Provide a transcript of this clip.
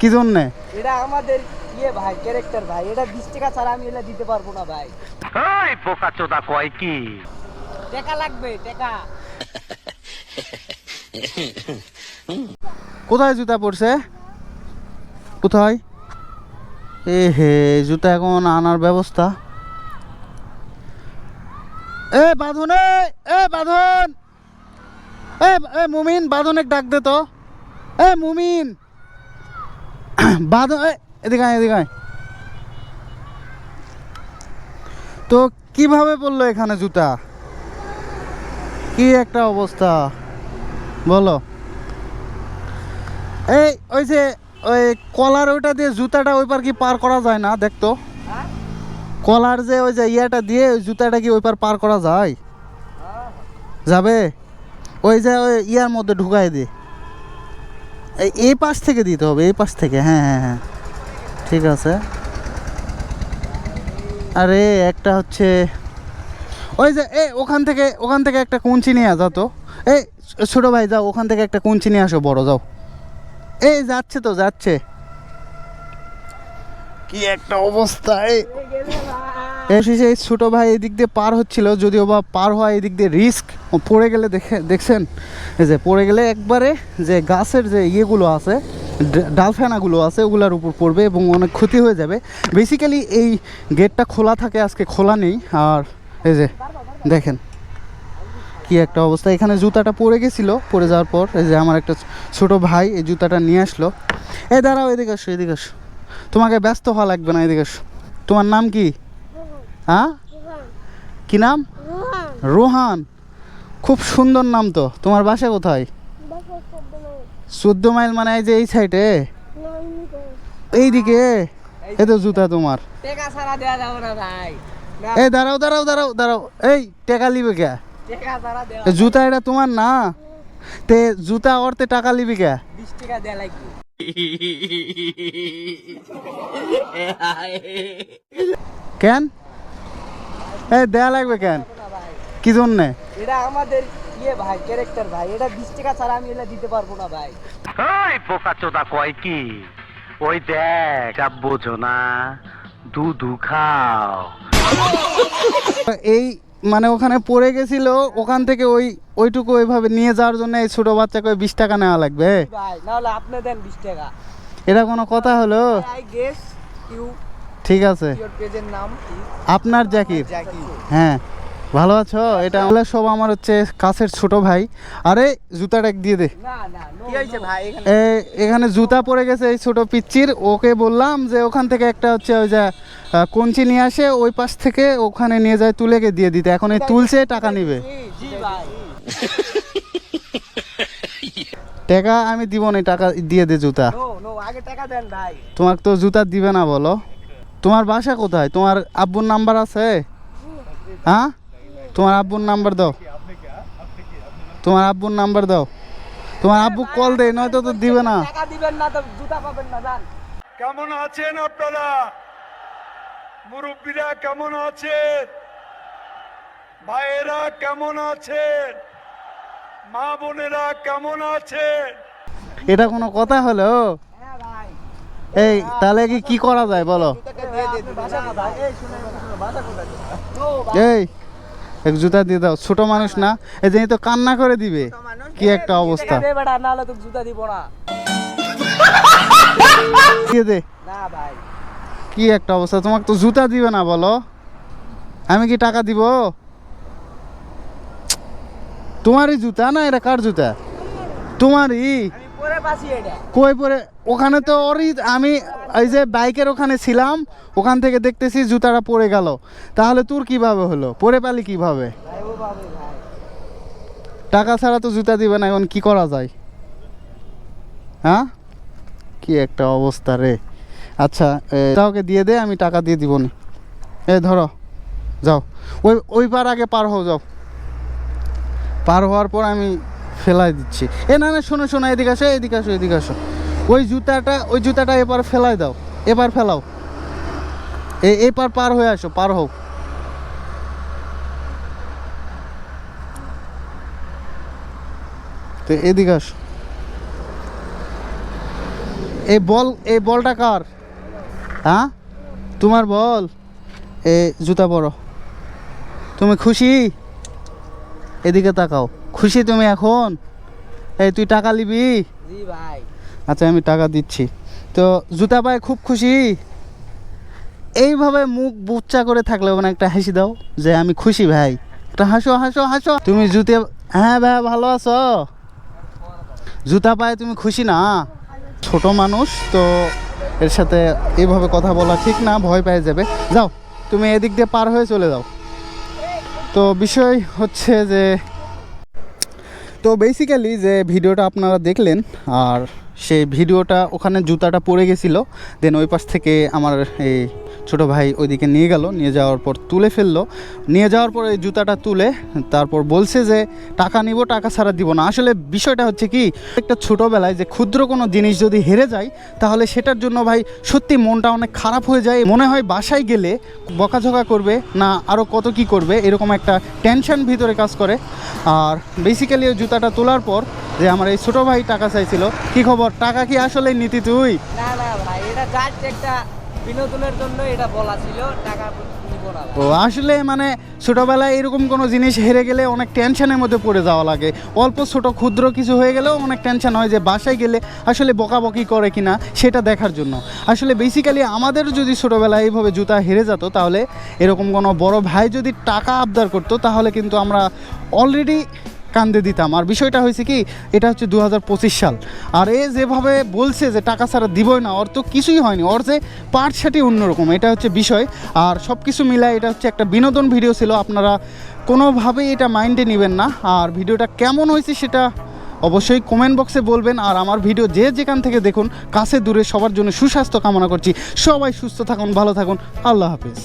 কি জন্যে? এটা আমাদের ইয়ে ভাই ক্যারেক্টার ভাই। এটা বিশ টাকা ছাড়া আমি এটা দিতে পারব না ভাই। এই পোকা চোদা কয় কি? টাকা লাগবে টাকা। কোথায় জুতা পড়ছে কোথায়? এ হে জুতা এখন আনার ব্যবস্থা। এ বাঁধন এ, বাঁধন। এ এ মুমিন বাঁধনের ডাক দে তো। এ মুমিন। এ, এদিকে আয় এদিকে আয় তো কীভাবে পড়ল এখানে জুতা কি একটা অবস্থা বলো এই ওই যে ওই কলার ওইটা দিয়ে জুতাটা ওই পার কি পার করা যায় না? দেখতো? কলার যে ওই যে ইয়াটা দিয়ে ওই জুতাটা কি ওই পার পার করা যায়? যাবে? ওই যে ওই ইয়ার মধ্যে ঢুকাই দে। এই পাশ থেকে দিতে হবে, এই পাশ থেকে হ্যাঁ হ্যাঁ হ্যাঁ। ঠিক আছে। আরে, একটা হচ্ছে, ওই যে এ ওখান থেকে ওখান থেকে একটা কুঞ্চি নিয়ে যা তো। এই ছোটো ভাই, যাও, ওখান থেকে একটা কুঞ্চি নিয়ে আসো, বড়, যাও। এই, যাচ্ছে তো, যাচ্ছে। কি একটা অবস্থা, এই। এসেছে এই ছোটো ভাই এদিক দিয়ে পার হচ্ছিল, যদিও বা পার হওয়া এদিক দিয়ে রিস্ক পড়ে গেলে দেখে, দেখছেন? এই যে পড়ে গেলে একবারে যে গাছের যে ইয়েগুলো আছে ডালফানাগুলো আছে, ওগুলোর উপর পড়বে এবং অনেক ক্ষতি হয়ে যাবে। বেসিক্যালি এই গেটটা খোলা থাকে, আজকে খোলা নেই। আর এই যে দেখেন কি একটা অবস্থা। এখানে জুতাটা পড়ে গেছিল পড়ে যাওয়ার পর এই যে আমার একটা ছোট ভাই এই জুতাটা নিয়ে আসলো। এই দাঁড়াও, এদিকে আসো এদিকে আসো। তোমাকে ব্যস্ত হওয়া লাগবে না, এদিকে আসো। তোমার নাম কি? হ্যাঁ? কি নাম? রোহান। খুব সুন্দর নাম তো। তোমার বাসা কোথায়? চোদ্দ মাইল মানে এই যে এই সাইডে এইদিকে? এ তো জুতা তোমার। এই দাঁড়াও দাঁড়াও দাঁড়াও দাঁড়াও। এই টেকা লিবে কে? জুতা এটা তোমার না? তে জুতা অর্থে টাকা লিবি কে? বিশ টাকা দেওয়া লাগবে। কেন? এই দেয়া লাগবে কেন? ভাই কি জন্যে? এটা আমাদের ইয়ে ভাই ক্যারেক্টার ভাই। এটা বিশ টাকা ছাড়া আমি এটা দিতে পারব না ভাই। এই বোকা চোদা কয় কি? ওই দেখ যা বোঝো না দুধু খাও। এই মানে ওখানে পড়ে গেছিল ওখান থেকে ওই ওইটুকু ওইভাবে নিয়ে যাওয়ার জন্য এই ছোট বাচ্চাকে ওই বিশ টাকা নেওয়া লাগবে। ভাই নাহলে আপনি দেন বিশ টাকা। এটা কোনো কথা হলো? আই গেস ইউ ঠিক আছে। ইওর পেজের নাম কি? আপনার জাকির। হ্যাঁ ভালো আছো? এটা হলো সব আমার হচ্ছে কাছের ছোট ভাই। আরে জুতাটা দিয়ে দে। না না কি হয়েছে ভাই? এখানে জুতা পড়ে গেছে এই ছোট পিচ্চির। ওকে বললাম যে ওখান থেকে একটা হচ্ছে ওই যে কঞ্চি নিয়ে আসে ওই পাশ থেকে ওখানে নিয়ে যায় তুলে গিয়ে দিয়ে দিতে। এখন এই তুলছে টাকা নিবে। জি, জি ভাই। টাকা আমি দিব না টাকা দিয়ে দে জুতা। নো নো আগে টাকা দেন ভাই। তোমাকে তো জুতা দিবে না বলো। তোমার বাসা কোথায়? তোমার আব্বুর নাম্বার আছে? হ্যাঁ? তোমার আব্বুর নাম্বার দাও। তোমার আব্বুর নাম্বার দাও। তোমার আব্বু কল দে নয়তো তো দিবে না। টাকা দিবেন না তো জুতা পাবেন না জান কেমন আছেন আপনারা? মুরব্বীরা কেমন আছেন? ভাইয়েরা কেমন আছেন? মা বোনেরা কেমন আছেন? এটা কোনো কথা হলো? হ্যাঁ ভাই। এই তাহলে কি কি করা যায় বলো? এই এক জুতা দিয়ে দাও। ছোট মানুষ না এই যে তো কান্না করে দিবে। কি একটা অবস্থা। জুতা দিব না। দে। কি একটা অবস্থা তোমাকে তো জুতা দিবে না বলো। আমি কি টাকা দিব? তোমারই জুতা না এটা কার জুতা? তোমারই? আমি পরে কই পরে? ওখানে তো ওরই আমি এই যে বাইকের ওখানে ছিলাম ওখান থেকে দেখতেছি জুতাটা পড়ে গেল। তাহলে তোর কীভাবে হলো? পরে পালি কীভাবে? টাকা ছাড়া তো জুতা দিবে না এখন কি করা যায়? হ্যাঁ? কি একটা অবস্থা রে। আচ্ছা ওকে দিয়ে দে আমি টাকা দিয়ে দিব নি। এ ধরো যাও। ওই ওই পার আগে পার হও যাও। পার হওয়ার পর আমি ফেলাই দিচ্ছি। এ না না, শোনো শোনো, এদিকে আসো এদিকে আসো এদিকে আসো। ওই জুতাটা ওই জুতাটা এবার ফেলাই দাও এবার ফেলাও। এপার পার হয়ে আসো, পার হও। তো এদিকে আসো। এই বল এই বলটা কার? হ্যাঁ? তোমার বল? এ, জুতা পরো। তুমি খুশি? এদিকে তাকাও। খুশি তুমি এখন? এই তুই টাকা নিবি? জি ভাই। আচ্ছা আমি টাকা দিচ্ছি। তো জুতা পায়ে খুব খুশি? এইভাবে মুখ বুচ্চা করে থাকলে মানে একটা হাসি দাও যে আমি খুশি ভাই। একটা হাসো হাসো হাসো। তুমি জুতে হ্যাঁ ভাই ভালো আছো? জুতা পায়ে তুমি খুশি না? ছোট মানুষ তো এর সাথে এইভাবে কথা বলা ঠিক না ভয় পেয়ে যাবে। যাও তুমি এদিক দিয়ে পার হয়ে চলে যাও। তো বিষয় হচ্ছে যে তো বেসিক্যালি যে ভিডিওটা আপনারা দেখলেন আর সেই ভিডিওটা, ওখানে জুতাটা পড়ে গেছিল দেন ওই পাশ থেকে আমার এই ছোটো ভাই ওইদিকে নিয়ে গেল, নিয়ে যাওয়ার পর তুলে ফেলল। নিয়ে যাওয়ার পর এই জুতাটা তুলে, তারপর বলছে যে, টাকা নিব, টাকা ছাড়া দিব না। আসলে বিষয়টা হচ্ছে কি, একটা ছোটোবেলায় যে ক্ষুদ্র কোনো জিনিস যদি হেরে যায়, তাহলে সেটার জন্য ভাই সত্যি মনটা অনেক খারাপ হয়ে যায়। মনে হয় বাসায় গেলে বকাঝকা করবে, না আরও কত কি করবে, এরকম একটা টেনশন ভিতরে কাজ করে। আর বেসিক্যালি ওই জুতাটা তোলার পর যে আমার এই ছোটো ভাই টাকা চাইছিল। কি খবর? টাকা কি আসলে নীতি তুই? না না ভাই এটা জাস্ট একটা বিনোদনের জন্য এটা বলা ছিল টাকা ও আসলে মানে ছোটোবেলায় এরকম কোনো জিনিস হেরে গেলে অনেক টেনশনের মধ্যে পড়ে যাওয়া লাগে। অল্প ছোট ক্ষুদ্র কিছু হয়ে গেলেও অনেক টেনশন হয় যে বাসায় গেলে আসলে বকাবকি করে কিনা সেটা দেখার জন্য। আসলে বেসিক্যালি আমাদের যদি ছোটোবেলায় এইভাবে জুতা হেরে যেত তাহলে এরকম কোনো বড় ভাই যদি টাকা আবদার করতো তাহলে কিন্তু আমরা অলরেডি কান্দে দিতাম। আর বিষয়টা হয়েছে কি, এটা হচ্ছে দু হাজার পঁচিশ সাল। আর এ যেভাবে বলছে যে টাকা ছাড়া দিবই না তো কিছুই হয়নি। ওর যে পার্ট সেটি অন্যরকম, এটা হচ্ছে বিষয়। আর সব কিছু মিলায় এটা হচ্ছে একটা বিনোদন ভিডিও ছিল। আপনারা কোনোভাবেই এটা মাইন্ডে নেবেন না। আর ভিডিওটা কেমন হয়েছে সেটা অবশ্যই কমেন্ট বক্সে বলবেন। আর আমার ভিডিও যে যেখান থেকে দেখুন, কাছে দূরে সবার জন্য সুস্বাস্থ্য কামনা করছি। সবাই সুস্থ থাকুন, ভালো থাকুন। আল্লাহ হাফিজ।